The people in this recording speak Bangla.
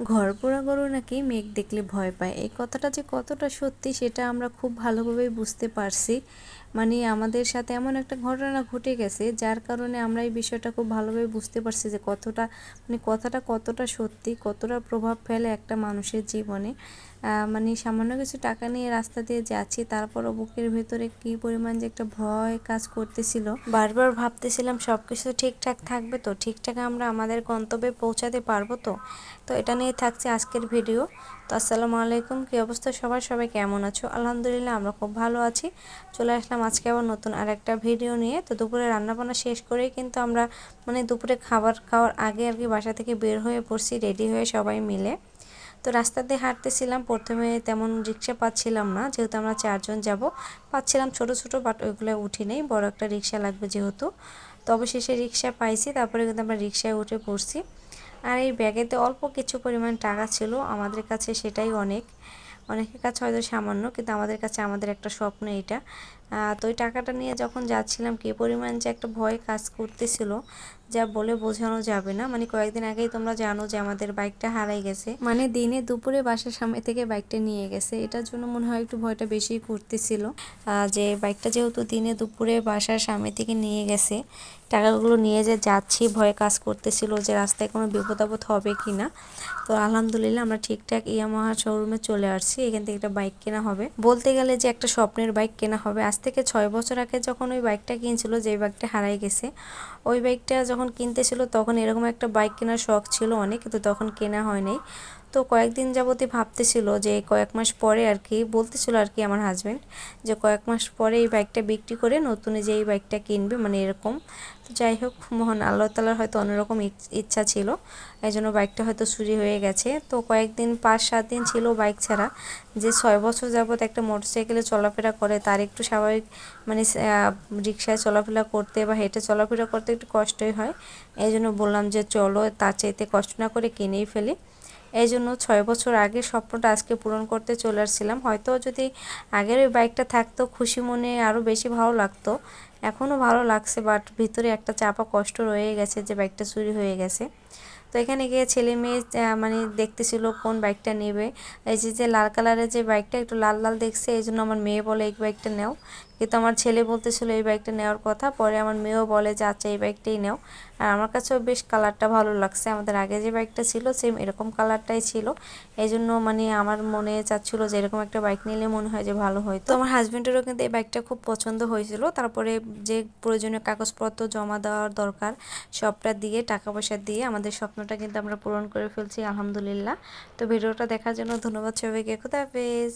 ঘর পোড়া গরু নাকি মেঘ দেখলে ভয় পায়। এই কথাটা যে কতটা সত্যি, সেটা আমরা খুব ভালোভাবেই বুঝতে পারছি। মানে আমাদের সাথে এমন একটা ঘটনা ঘটে গেছে, যার কারণে আমরা এই বিষয়টা খুব ভালোভাবে বুঝতে পারছি যে কতটা মানে কথাটা কতটা সত্যি, কতটা প্রভাব ফেলে একটা মানুষের জীবনে। মানে সামান্য কিছু টাকা নিয়ে রাস্তা দিয়ে যাচ্ছি, তারপরও বুকের ভেতরে কি পরিমাণ যে একটা ভয় কাজ করতেছিল। বারবার ভাবতেছিলাম সব কিছু ঠিকঠাক থাকবে তো, ঠিকঠাক আমরা আমাদের গন্তব্যে পৌঁছাতে পারব তো। তো এটা নিয়ে থাকছে আজকের ভিডিও। তো আসসালামু আলাইকুম, কী অবস্থা সবার? সবাই কেমন আছো? আলহামদুলিল্লাহ আমরা খুব ভালো আছি। চলে আসলাম আজকে আবার নতুন আর একটা ভিডিও নিয়ে। তো দুপুরে রান্নাবান্না শেষ করেই কিন্তু আমরা মানে দুপুরে খাবার খাওয়ার আগে আর কি বাসা থেকে বের হয়ে পড়ছি, রেডি হয়ে সবাই মিলে। তো রাস্তা দিয়ে হাঁটতেছিলাম, প্রথমে তেমন রিক্সা পাচ্ছিলাম না, যেহেতু আমরা চারজন যাব। পাচ্ছিলাম ছোট ছোট বাট ওইগুলো উঠি নেই, বড় একটা রিক্সা লাগবে যেহেতু। তো অবশেষে রিক্সা পাইছি, তারপরে কিন্তু আমরা রিক্সায় উঠে পড়ছি। আর এই ব্যাগেতে অল্প কিছু পরিমাণ টাকা ছিল, আমাদের কাছে সেটাই অনেক। অনেকের কাছে হয়তো সামান্য, কিন্তু আমাদের কাছে আমাদের একটা স্বপ্ন এটা তো ওই টাকাটা নিয়ে যখন যাচ্ছিলাম, কি পরিমাণ যে একটা ভয় কাজ করতেছিল যা বলে বোঝানো যাবে না। মানে কয়েকদিন আগেই তোমরা জানো যে আমাদের বাইকটা হারাই গেছে। মানে দিনে দুপুরে বাসার সামনে থেকে বাইকটা নিয়ে গেছে। এটার জন্য মনে হয় একটু ভয়টা বেশি করতেছিল। যে বাইকটা যেহেতু দিনে দুপুরে বাসার সামনে থেকে নিয়ে গেছে, টাকাগুলো নিয়ে যে যাচ্ছি, ভয়ে কাজ করতেছিল যে রাস্তায় কোনো বিপদ আপদ হবে কি না। তো আলহামদুলিল্লাহ আমরা ঠিকঠাক ইয়ামাহা শোরুমে চলে আসছি। এখান থেকে একটা বাইক কেনা হবে। বলতে গেলে যে একটা স্বপ্নের বাইক কেনা হবে। আজ থেকে ছয় বছর আগে যখন ওই বাইকটা কিনছিল যে বাইকটা হারাই গেছে, ওই বাইকটা যখন কিনতেছিল তখন এরকম একটা বাইক কেনার শখ ছিল অনেক কিন্তু তখন কেনা হয় নাই তো কয়েকদিন যাবতই ভাবতেছিল যে কয়েক মাস পরে আর কি, বলতেছিল আর কি আমার হাজব্যান্ড যে কয়েক মাস পরে এই বাইকটা বিক্রি করে নতুন যে এই বাইকটা কিনবে মানে এরকম। তো যাই হোক, মোহন আল্লাহ তালার হয়তো অন্যরকম ইচ্ছা ছিল এই জন্য বাইকটা হয়তো চুরি হয়ে গেছে। তো কয়েকদিন, পাঁচ, সাত দিন ছিল বাইক ছাড়া, যে ছয় বছর যাবৎ একটা মোটরসাইকেলে চলাফেরা করে, তার একটু স্বাভাবিক মানে রিক্সায় চলাফেরা করতে বা হেঁটে চলাফেরা করতে একটু কষ্টই হয়। এই জন্য বললাম যে চলো তার চাইতে কষ্ট না করে কিনেই ফেলি। এই জন্য ছয় বছর আগে স্বপ্নটা আজকে পূরণ করতে চলে আসছিলাম। হয়তো যদি আগের ওই বাইকটা থাকতো, খুশি মনে আরও বেশি ভালো লাগতো। এখনও ভালো লাগছে বাট ভিতরে একটা চাপা কষ্ট রয়ে গেছে যে বাইকটা চুরি হয়ে গেছে। তো এখানে গিয়ে ছেলে মেয়ে মানে দেখতেছিল কোন বাইকটা নেবে। এই যে যে লাল কালারের যে বাইকটা একটু লাল লাল দেখছে, এই জন্য আমার মেয়ে বলে, এই বাইকটা নেও। কিন্তু আমার ছেলে বলতেছিল, এই বাইকটা নেওয়ার কথা। পরে আমার মেয়েও বলে যে আচ্ছা এই বাইকটাই নেও। আর আমার কাছেও বেশ কালারটা ভালো লাগছে। আমাদের আগে যে বাইকটা ছিল সেম এরকম কালারটাই ছিল। এই জন্য মানে আমার মনে চাচ্ছিল যে, এরকম একটা বাইক নিলে মনে হয় যে, ভালো হয়তো আমার হাজব্যান্ডেরও কিন্তু এই বাইকটা খুব পছন্দ হয়েছিল। তারপরে যে প্রয়োজনীয় কাগজপত্র জমা দেওয়ার দরকার, সবটা দিয়ে, টাকা পয়সা দিয়ে আমাদের স্বপ্নটা কিন্তু আমরা পূরণ করে ফেলছি আলহামদুলিল্লাহ। তো ভিডিওটা দেখার জন্য ধন্যবাদ সবাইকে খুদাফেজ